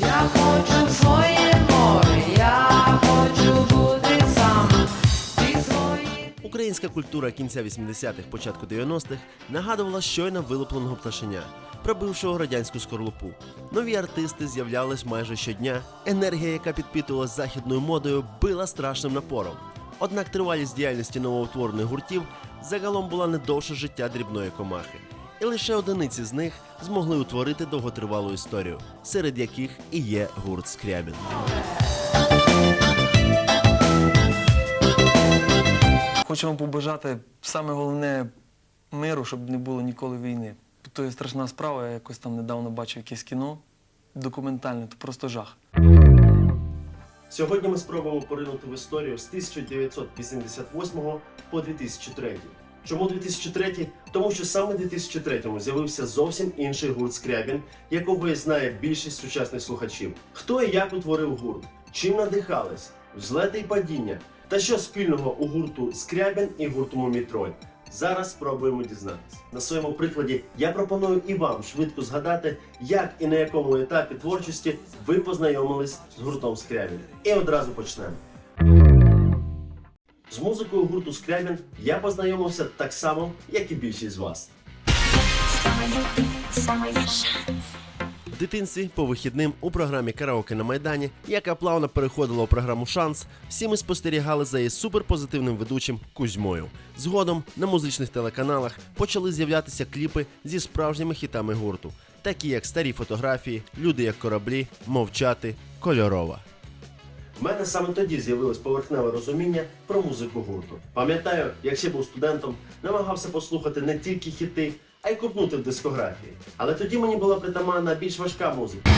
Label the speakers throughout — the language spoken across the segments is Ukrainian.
Speaker 1: Я хочу своє море, я хочу бути сам.
Speaker 2: Українська культура кінця 80-х, початку 90-х нагадувала щойно вилупленого пташеня, пробившого радянську скорлупу. Нові артисти з'являлись майже щодня. Енергія, яка підпитувалась західною модою, била страшним напором. Однак тривалість діяльності новоутворених гуртів загалом була не довше життя дрібної комахи. І лише одиниці з них змогли утворити довготривалу історію, серед яких і є гурт Скрябін.
Speaker 3: Хочу вам побажати саме головне миру, щоб не було ніколи війни. То є страшна справа. Я якось там недавно бачив якесь кіно документальне, то просто жах.
Speaker 2: Сьогодні ми спробуємо поринути в історію з 1988 по 2003. Чому 2003? Тому що саме в 2003-му з'явився зовсім інший гурт Скрябін, якого знає більшість сучасних слухачів. Хто і як утворив гурт, чим надихались, взлети й падіння, та що спільного у гурту Скрябін і гурту Мумітроль. Зараз спробуємо дізнатися. На своєму прикладі я пропоную і вам швидко згадати, як і на якому етапі творчості ви познайомились з гуртом Скрябін. І одразу почнемо. З музикою гурту Скрябін я познайомився так само, як і більшість з вас. В дитинстві по вихідним у програмі Караоке на Майдані, яка плавно переходила у програму Шанс, всі ми спостерігали за її суперпозитивним ведучим Кузьмою. Згодом на музичних телеканалах почали з'являтися кліпи зі справжніми хітами гурту, такі як старі фотографії, люди як кораблі, мовчати, кольорова. У мене саме тоді з'явилось поверхневе розуміння про музику гурту. Пам'ятаю, як ще був студентом, намагався послухати не тільки хіти, а й купнути в дискографії. Але тоді мені була притаманна більш важка музика.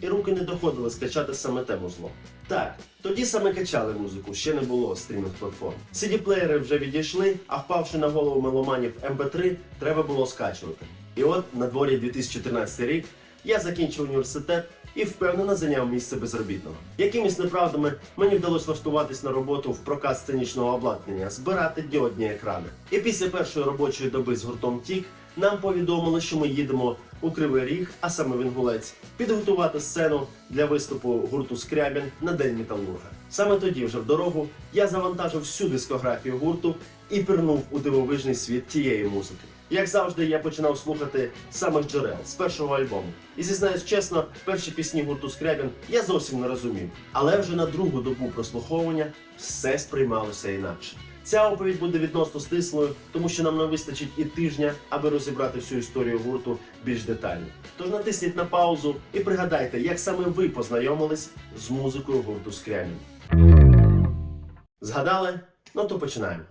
Speaker 2: І руки не доходили скачати саме те музло. Так, тоді саме качали музику, ще не було стрімінг платформ. CD-плеєри вже відійшли, а впавши на голову меломанів MP3, треба було скачувати. І от на дворі 2013 рік я закінчив університет і впевнено зайняв місце безробітного. Якимись неправдами мені вдалося влаштуватись на роботу в прокат сценічного обладнання, збирати діодні екрани. І після першої робочої доби з гуртом Тік нам повідомили, що ми їдемо у Кривий Ріг, а саме в Інгулець, підготувати сцену для виступу гурту Скрябін на День Металурга. Саме тоді, вже в дорогу, я завантажив всю дискографію гурту і пірнув у дивовижний світ тієї музики. Як завжди, я починав слухати самих джерел з першого альбому. І зізнаюсь чесно, перші пісні гурту Скрябін я зовсім не розумів. Але вже на другу добу прослуховування все сприймалося інакше. Ця оповідь буде відносно стислою, тому що нам не вистачить і тижня, аби розібрати всю історію гурту більш детально. Тож натисніть на паузу і пригадайте, як саме ви познайомились з музикою гурту Скрябін. Згадали? Ну то починаємо.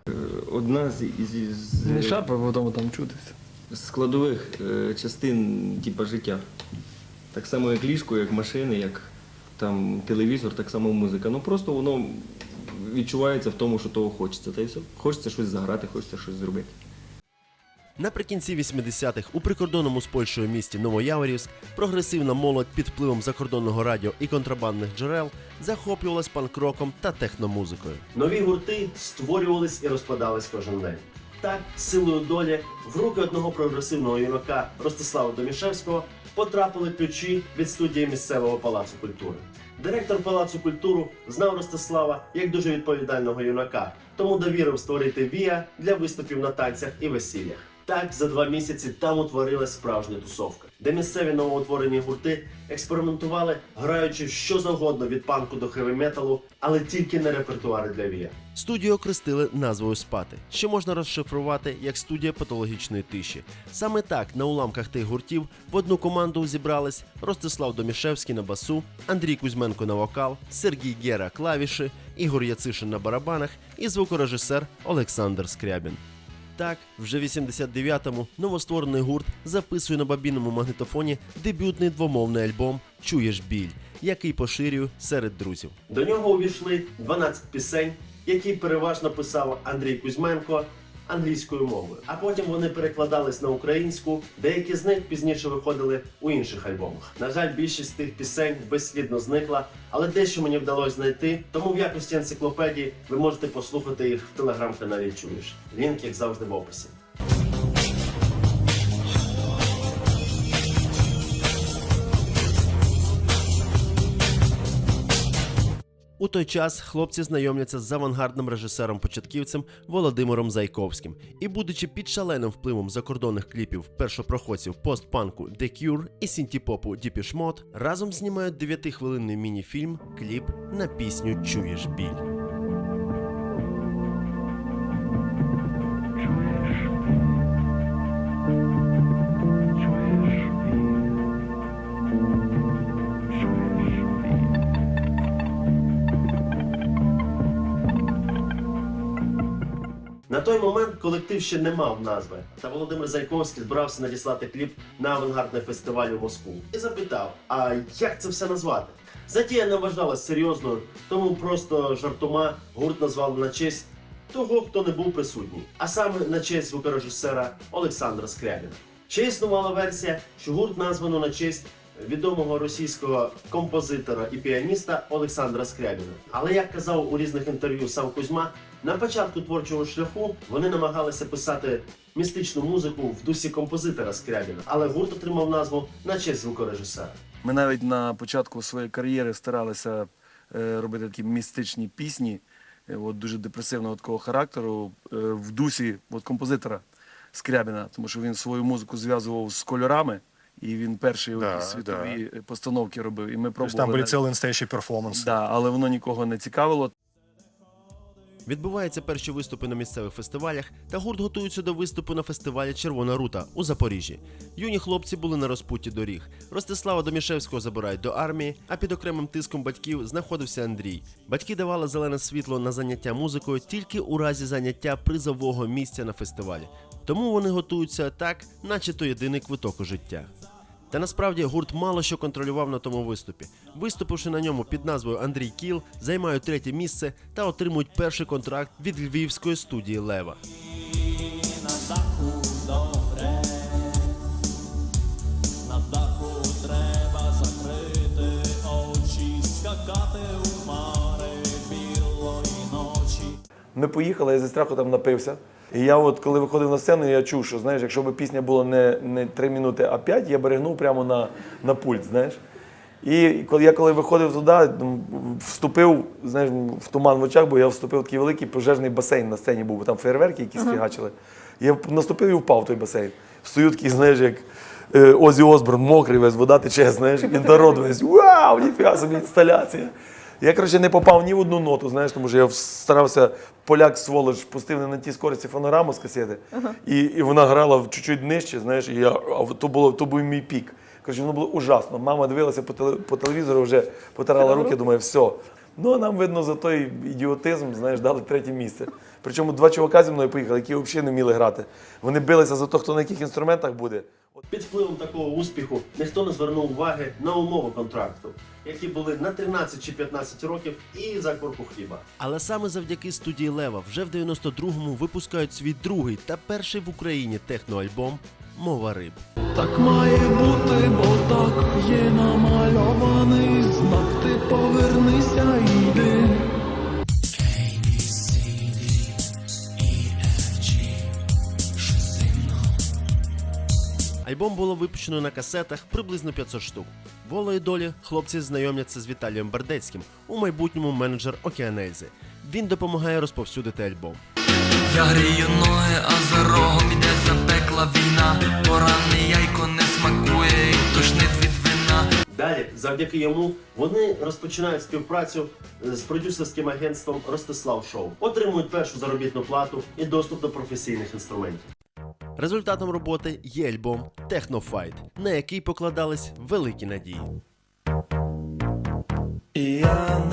Speaker 4: Одна з, із, з,
Speaker 3: Не шарпай, бо тому там чутися.
Speaker 4: складових е, частин типу, життя. Так само, як ліжко, як машини, як там телевізор, так само музика. Ну просто воно відчувається в тому, що того хочеться. Та й все. Хочеться щось заграти, хочеться щось зробити.
Speaker 2: Наприкінці 80-х у прикордонному з Польщею місті Новояворівськ прогресивна молодь під впливом закордонного радіо і контрабандних джерел захоплювалась панк-роком та техномузикою. Нові гурти створювались і розпадались кожен день. Так, силою долі в руки одного прогресивного юнака Ростислава Домішевського потрапили ключі від студії місцевого палацу культури. Директор палацу культури знав Ростислава як дуже відповідального юнака, тому довірив створити віа для виступів на танцях і весіллях. Так, за два місяці там утворилась справжня тусовка, де місцеві новоутворені гурти експериментували, граючи що завгодно від панку до хеві-металу, але тільки не репертуари для вія. Студію окрестили назвою Спати, що можна розшифрувати як студія патологічної тиші. Саме так на уламках тих гуртів в одну команду зібрались Ростислав Домішевський на басу, Андрій Кузьменко на вокал, Сергій Гера клавіші, Ігор Яцишин на барабанах і звукорежисер Олександр Скрябін. Так, вже в 89-му новостворений гурт записує на бабінному магнітофоні дебютний двомовний альбом Чуєш біль, який поширює серед друзів. До нього увійшли 12 пісень, які переважно писав Андрій Кузьменко англійською мовою. А потім вони перекладались на українську. Деякі з них пізніше виходили у інших альбомах. На жаль, більшість тих пісень безслідно зникла, але дещо мені вдалося знайти. Тому в якості енциклопедії ви можете послухати їх в телеграм-каналі Чуєш. Лінк, як завжди, в описі. Той час хлопці знайомляться з авангардним режисером-початківцем Володимиром Зайковським. І, будучи під шаленим впливом закордонних кліпів першопроходців постпанку The Cure і сінтіпопу Depeche Mode, разом знімають 9-хвилинний міні-фільм кліп на пісню Чуєш біль. На той момент колектив ще не мав назви, та Володимир Зайковський збирався надіслати кліп на авангардний фестиваль у Москву і запитав: а як це все назвати? Затія не вважалась серйозною, тому просто жартома гурт назвали на честь того, хто не був присутній, а саме на честь звукорежисера Олександра Скрябіна. Ще існувала версія, що гурт названо на честь відомого російського композитора і піаніста Олександра Скрябіна. Але як казав у різних інтерв'ю сам Кузьма, на початку творчого шляху вони намагалися писати містичну музику в дусі композитора Скрябіна, але гурт отримав назву на честь звукорежисера.
Speaker 3: Ми навіть на початку своєї кар'єри старалися е, робити такі містичні пісні, е, от, дуже депресивного такого характеру, е, в дусі от, композитора Скрябіна, тому що він свою музику зв'язував з кольорами, і він перші
Speaker 5: Да,
Speaker 3: от, світові постановки робив. І ми
Speaker 5: То есть
Speaker 3: пробували.
Speaker 5: там были
Speaker 3: навіть-
Speaker 5: целые настоящие перформансы.
Speaker 3: Да, але воно нікого не цікавило.
Speaker 2: Відбуваються перші виступи на місцевих фестивалях, та гурт готується до виступу на фестивалі Червона рута у Запоріжжі. Юні хлопці були на розпутті доріг. Ростислава Домішевського забирають до армії, а під окремим тиском батьків знаходився Андрій. Батьки давали зелене світло на заняття музикою тільки у разі заняття призового місця на фестивалі. Тому вони готуються так, наче то єдиний квиток у життя. Та насправді гурт мало що контролював на тому виступі. Виступивши на ньому під назвою Андрій Кіл, займають третє місце та отримують перший контракт від львівської студії Лева.
Speaker 3: Ми поїхали, я зі страху там напився. І я от коли виходив на сцену, я чув, що знаєш, якщо б пісня була не, не 3 минути, а 5, я берегнув прямо на, на пульт, знаєш. І коли я коли виходив туди, вступив знаєш, в туман в очах, бо я вступив в такий великий пожежний басейн на сцені був, бо там фейерверки якісь фігачили. Я наступив і впав в той басейн. Стою такий, знаєш, як е, Озі Осборн, мокрий весь, вода тече, знаєш, і народ весь. Вау, ніфіга собі інсталяція. Я, коротше, не попав ні в одну ноту, знаєш, тому що я старався, поляк сволоч, пустив не на ті скорості фонограму з касети, і, і вона грала в чуть-чуть нижче, знаєш, і я, а то, було, то був мій пік. Коротше, воно було ужасно. Мама дивилася по, теле, по телевізору, вже потирала руки, думає, все. Ну, а нам, видно, за той ідіотизм, знаєш, дали третє місце. Причому два чувака зі мною поїхали, які взагалі не вміли грати. Вони билися за те, хто на яких інструментах буде.
Speaker 2: Під впливом такого успіху ніхто не звернув уваги на умови контракту, які були на 13 чи 15 років і за корку хліба. Але саме завдяки студії Лева вже в 92-му випускають свій другий та перший в Україні техноальбом Мова риб.
Speaker 6: Так має бути, бо так є намальований знак. Ти повернися і йди.
Speaker 2: Альбом було випущено на касетах приблизно 500 штук. Волої долі хлопці знайомляться з Віталієм Бердецьким, у майбутньому менеджер Океанельзи. Він допомагає розповсюдити альбом.
Speaker 7: Я грію ноги, а за рогом іде запекла війна. Поранене яйко не смакує і тошнить від вина.
Speaker 2: Далі, завдяки йому, вони розпочинають співпрацю е, з продюсерським агентством Ростислав Шоу, отримують першу заробітну плату і доступ до професійних інструментів. Результатом роботи є альбом Технофайт, на який покладались великі надії.
Speaker 6: І я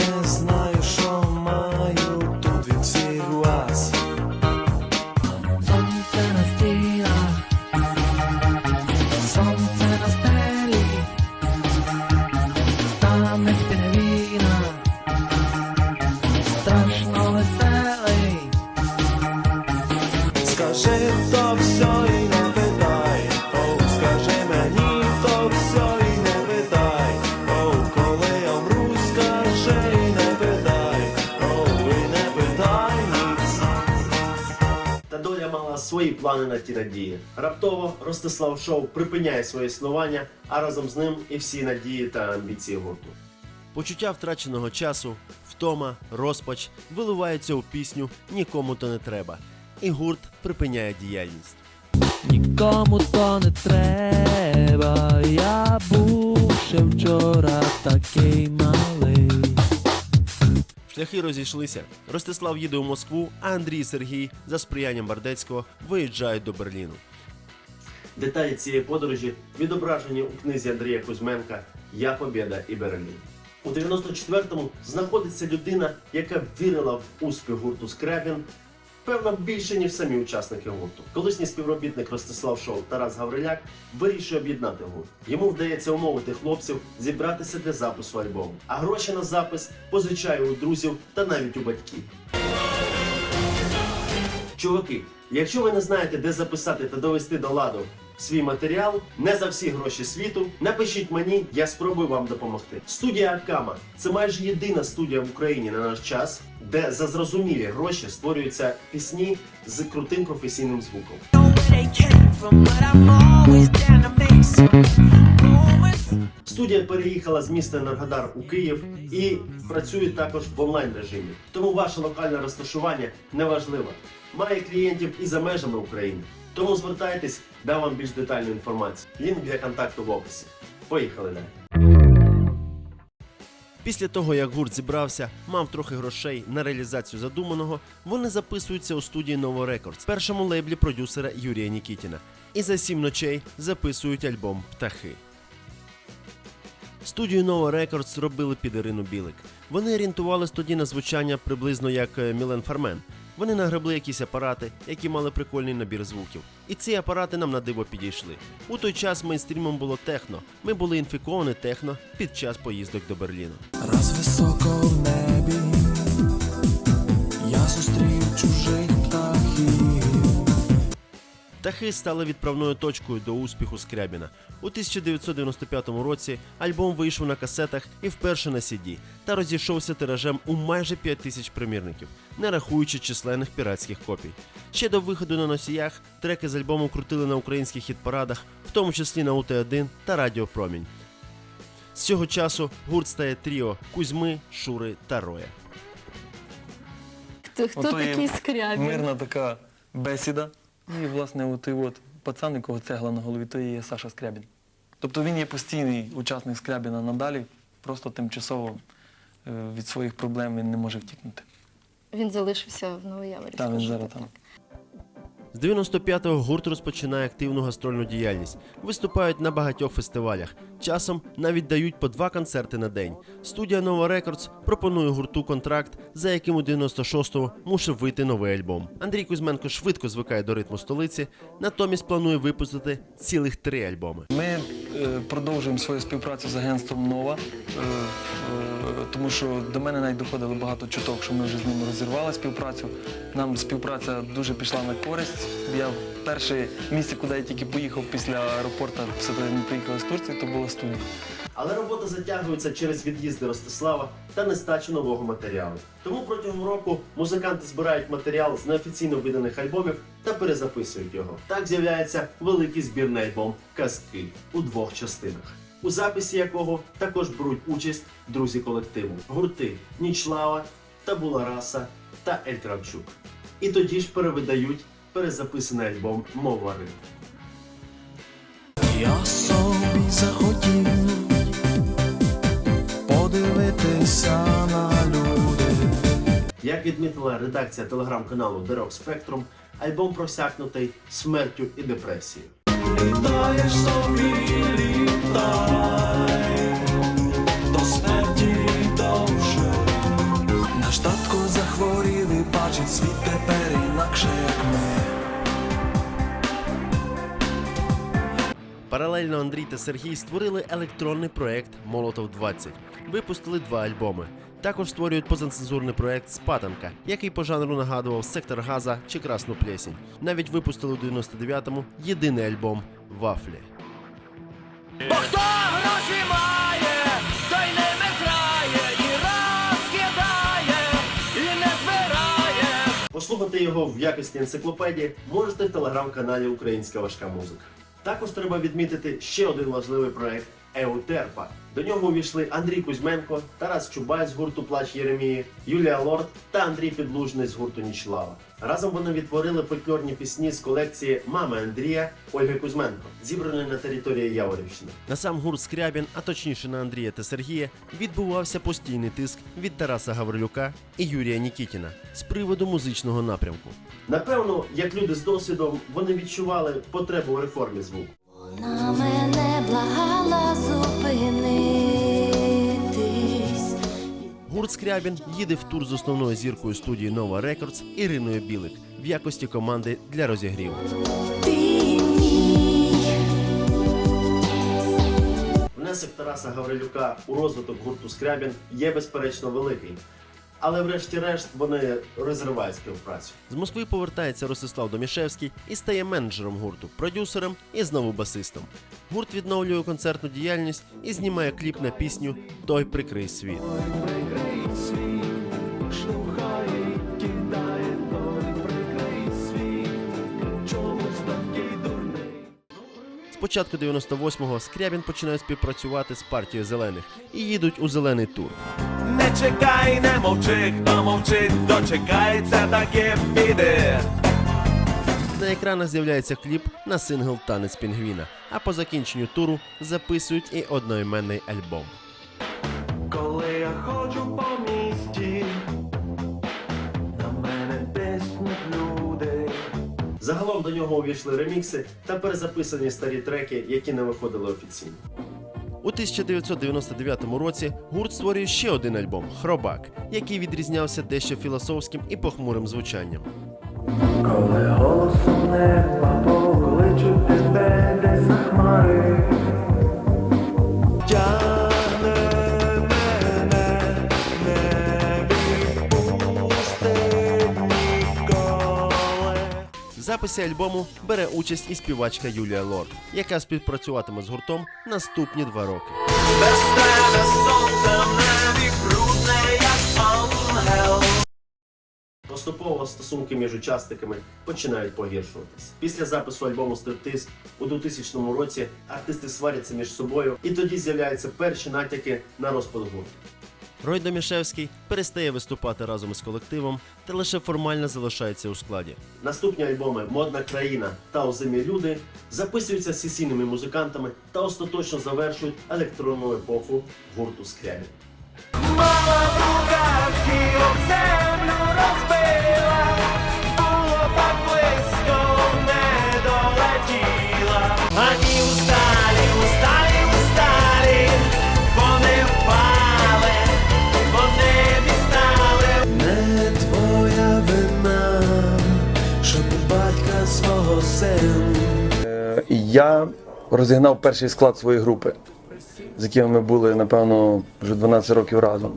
Speaker 2: плани на ті надії. Раптово Ростислав Шоу припиняє своє існування, а разом з ним і всі надії та амбіції гурту. Почуття втраченого часу, втома, розпач виливаються у пісню Нікому то не треба. І гурт припиняє діяльність.
Speaker 5: Нікому то не треба, я був ще вчора такий малий.
Speaker 2: Шляхи розійшлися. Ростислав їде у Москву, а Андрій Сергій за сприянням Бардецького виїжджають до Берліну. Деталі цієї подорожі відображені у книзі Андрія Кузьменка Я Побєда і Берлін. У 94-му знаходиться людина, яка вірила в успіх гурту Скрябін, певно, більше, ніж самі учасники гурту. Колишній співробітник Ростислав Шоу Тарас Гавриляк вирішує об'єднати гурт. Йому вдається умовити хлопців зібратися для запису альбому. А гроші на запис позичає у друзів та навіть у батьків. Чуваки, якщо ви не знаєте, де записати та довести до ладу свій матеріал, не за всі гроші світу, напишіть мені, я спробую вам допомогти. Студія Акама це майже єдина студія в Україні на наш час, де за зрозумілі гроші створюються пісні з крутим професійним звуком. Студія переїхала з міста Енергодар у Київ і працює також в онлайн режимі. Тому ваше локальне розташування не важливо. Має клієнтів і за межами України. Тому звертайтесь, дам вам більш детальну інформацію. Лінк для контакту в описі. Поїхали далі. Після того, як гурт зібрався, мав трохи грошей на реалізацію задуманого, вони записуються у студії Novo Records, першому лейблі продюсера Юрія Нікітіна, і за сім ночей записують альбом Птахи. Студію Nova Records зробили під Ірину Білик. Вони орієнтувались тоді на звучання приблизно як е, Мілен Фармен. Вони нагребли якісь апарати, які мали прикольний набір звуків. І ці апарати нам на диво підійшли. У той час мейнстрімом було техно. Ми були інфіковані техно під час поїздок до Берліну.
Speaker 6: Раз високо в небі я зустрів
Speaker 2: Птахи стали відправною точкою до успіху Скрябіна. У 1995 році альбом вийшов на касетах і вперше на CD та розійшовся тиражем у майже 5 тисяч примірників, не рахуючи численних піратських копій. Ще до виходу на носіях треки з альбому крутили на українських хіт-парадах, в тому числі на УТ-1 та Радіо Промінь. З цього часу гурт стає тріо Кузьми, Шури та Роя.
Speaker 8: Хто, хто такий скрябін?
Speaker 9: Мирна така бесіда. І, власне, от, от пацан, якого цегла на голові, то є Саша Скрябін. Тобто він є постійний учасник Скрябіна надалі, просто тимчасово е, від своїх проблем він не може втікнути.
Speaker 8: Він залишився в Новояворівську.
Speaker 9: Так, він зараз там.
Speaker 2: З 95-го гурт розпочинає активну гастрольну діяльність. Виступають на багатьох фестивалях. Часом навіть дають по два концерти на день. Студія Nova Records пропонує гурту контракт, за яким у 96-го мусив вийти новий альбом. Андрій Кузьменко швидко звикає до ритму столиці, натомість планує випустити цілих три альбоми.
Speaker 9: Ми продовжуємо свою співпрацю з агентством Нова, е, е, тому що до мене навіть доходило багато чуток, що ми вже з ними розірвали співпрацю. Нам співпраця дуже пішла на користь. Я перше місце, куди я тільки поїхав після аеропорту, все приїхали з Турції, то була студія.
Speaker 2: Але робота затягується через від'їзди Ростислава та нестачу нового матеріалу. Тому протягом року музиканти збирають матеріал з неофіційно виданих альбомів та перезаписують його. Так з'являється великий збірний альбом Казки у двох частинах. У записі якого також беруть участь друзі колективу гурти Нічлава, Табула Раса та Ель Кравчук. І тоді ж перевидають перезаписаний альбом Мова ринку.
Speaker 6: Я собі захотів подивитися на люди.
Speaker 2: Як відмітила редакція телеграм-каналу Rock Spectrum, альбом просякнутий смертю і депресією.
Speaker 6: Літаєш собі, літай, до смерті довше. Наш татко захворів і бачить світ тепер інакше, як
Speaker 2: Паралельно Андрій та Сергій створили електронний проект Молотов 20. Випустили два альбоми. Також створюють позацензурний проект Спатанка, який по жанру нагадував Сектор Газа чи Красну Плесінь. Навіть випустили у 99-му єдиний альбом Вафлі.
Speaker 7: Бо хто гроші має, той і розкидає, і не збирає.
Speaker 2: Послухати його в якості енциклопедії можете в телеграм-каналі Українська важка музика. Також треба відмітити ще один важливий проект Еутерпа. До нього увійшли Андрій Кузьменко, Тарас Чубай з гурту Плач Єремії, Юлія Лорд та Андрій Підлужний з гурту Нічлава. Разом вони відтворили фольклорні пісні з колекції Мами Андрія Ольги Кузьменко, зібраної на території Яворівщини. На сам гурт Скрябін, а точніше на Андрія та Сергія, відбувався постійний тиск від Тараса Гаврилюка і Юрія Нікітіна з приводу музичного напрямку. Напевно, як люди з досвідом, вони відчували потребу у реформі звуку.
Speaker 10: На мене благала
Speaker 2: Гурт Скрябін їде в тур з основною зіркою студії Нова Рекордс Іриною Білик в якості команди для розігріву. Внесок Тараса Гаврилюка у розвиток гурту Скрябін є безперечно великий. Але врешті-решт вони розривають співпрацю. З Москви повертається Ростислав Домішевський і стає менеджером гурту, продюсером і знову басистом. Гурт відновлює концертну діяльність і знімає кліп на пісню Той прикрий світ. З початку 98-го Скрябін починає співпрацювати з партією зелених і їдуть у зелений тур.
Speaker 6: Не чекай, не мовчи, хто мовчить, дочекається, таке піде.
Speaker 2: На екранах з'являється кліп на сингл Танець Пінгвіна, а по закінченню туру записують і одноіменний альбом.
Speaker 6: Коли я ходжу по місті, на мене тиснуть люди.
Speaker 2: Загалом до нього увійшли ремікси та перезаписані старі треки, які не виходили офіційно. У 1999 році гурт створює ще один альбом Хробак, який відрізнявся дещо філософським і похмурим звучанням.
Speaker 6: Коли голосом неба покличу
Speaker 2: записі альбому бере участь і співачка Юлія Лорд, яка співпрацюватиме з гуртом наступні два роки.
Speaker 6: Без тебе сонце небі брудне, як ангел.
Speaker 2: Поступово стосунки між учасниками починають погіршуватись. Після запису альбому Стриптиз у 2000 році артисти сваряться між собою, і тоді з'являються перші натяки на розпад гурту. Рой Домішевський перестає виступати разом із колективом та лише формально залишається у складі. Наступні альбоми Модна країна та Озимі люди записуються сесійними музикантами та остаточно завершують електронну епоху гурту Скрябін.
Speaker 3: Я розігнав перший склад своєї групи, з якими ми були, напевно, вже 12 років разом.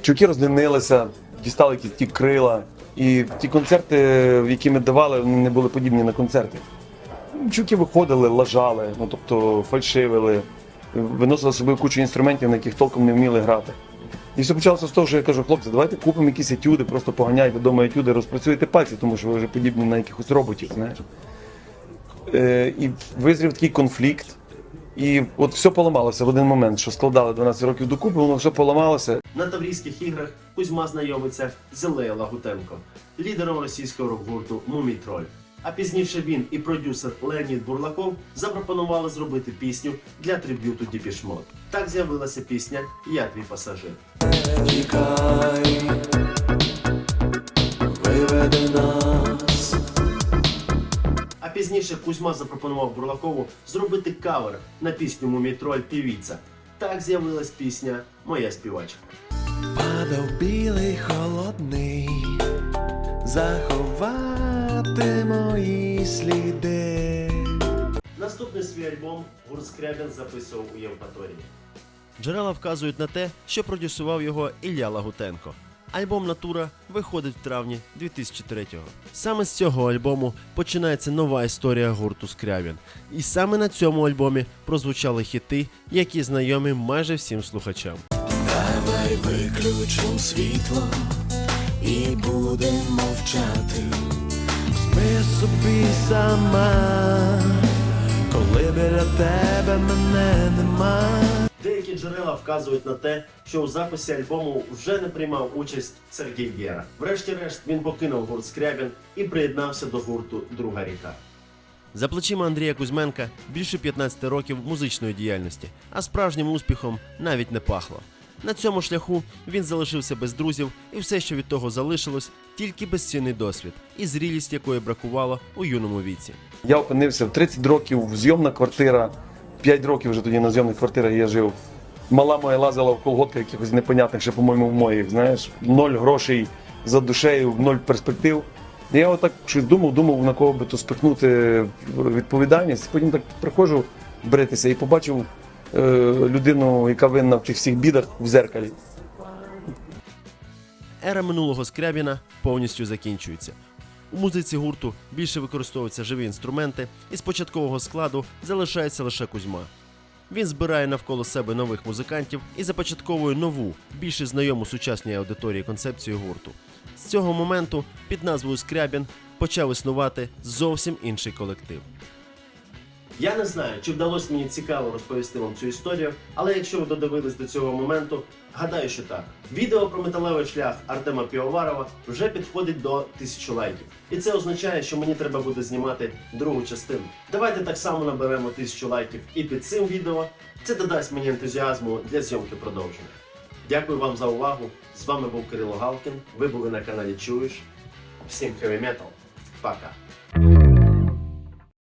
Speaker 3: Чуки розлінилися, дістали якісь ті крила. І ті концерти, які ми давали, вони не були подібні на концерти. Чуки виходили, лажали, ну тобто фальшивили, виносили з собою кучу інструментів, на яких толком не вміли грати. І все почалося з того, що я кажу, хлопці, давайте купимо якісь етюди, просто поганяйте вдома етюди, розпрацюйте пальці, тому що ви вже подібні на якихось роботів, знаєш. Е, і визрів такий конфлікт. І от все поламалося в один момент, що складали 12 років докупи, воно все поламалося.
Speaker 2: На Таврійських іграх Кузьма знайомиться з Ілею Лагутенко, лідером російського рок-гурту Мумітроль. А пізніше він і продюсер Леонід Бурлаков запропонували зробити пісню для триб'юту Діпіш Мод. Так з'явилася пісня Я твій пасажир.
Speaker 6: Тікай, виведи нас.
Speaker 2: А пізніше Кузьма запропонував Бурлакову зробити кавер на пісню Мумітроль Півіця. Так з'явилась пісня Моя співачка.
Speaker 6: Падав білий холодний, заховати мої сліди.
Speaker 2: Наступний свій альбом гурт Скрябін записував у Євпаторії. Джерела вказують на те, що продюсував його Ілля Лагутенко. Альбом Натура виходить в травні 2003-го. Саме з цього альбому починається нова історія гурту Скрябін. І саме на цьому альбомі прозвучали хіти, які знайомі майже всім слухачам.
Speaker 6: Давай виключим світло і будемо мовчати. Спи собі сама, коли біля тебе мене нема.
Speaker 2: Деякі джерела вказують на те, що у записі альбому вже не приймав участь Сергій Вєра. Врешті-решт він покинув гурт Скрябін і приєднався до гурту Друга ріка. За плечима Андрія Кузьменка більше 15 років музичної діяльності, а справжнім успіхом навіть не пахло. На цьому шляху він залишився без друзів, і все, що від того залишилось, тільки безцінний досвід і зрілість, якої бракувало у юному віці.
Speaker 3: Я опинився в 30 років, зйомна квартира. 5 років вже тоді на зйомних квартирах я жив. Мала моя лазила в колготках якихось непонятних, ще, по-моєму, в моїх, знаєш, ноль грошей за душею, ноль перспектив. Я отак щось думав, думав, на кого би то спихнути відповідальність. Потім так приходжу бритися і побачив е, людину, яка винна в тих всіх бідах в зеркалі.
Speaker 2: Ера минулого Скрябіна повністю закінчується. У музиці гурту більше використовуються живі інструменти, і з початкового складу залишається лише Кузьма. Він збирає навколо себе нових музикантів і започатковує нову, більше знайому сучасній аудиторії концепцію гурту. З цього моменту під назвою Скрябін почав існувати зовсім інший колектив. Я не знаю, чи вдалося мені цікаво розповісти вам цю історію, але якщо ви додивились до цього моменту, гадаю, що так. Відео про металевий шлях Артема Півоварова вже підходить до тисячі лайків. І це означає, що мені треба буде знімати другу частину. Давайте так само наберемо тисячу лайків і під цим відео. Це додасть мені ентузіазму для зйомки продовження. Дякую вам за увагу. З вами був Кирило Галкін. Ви були на каналі Чуєш. Всім хеві метал. Пока.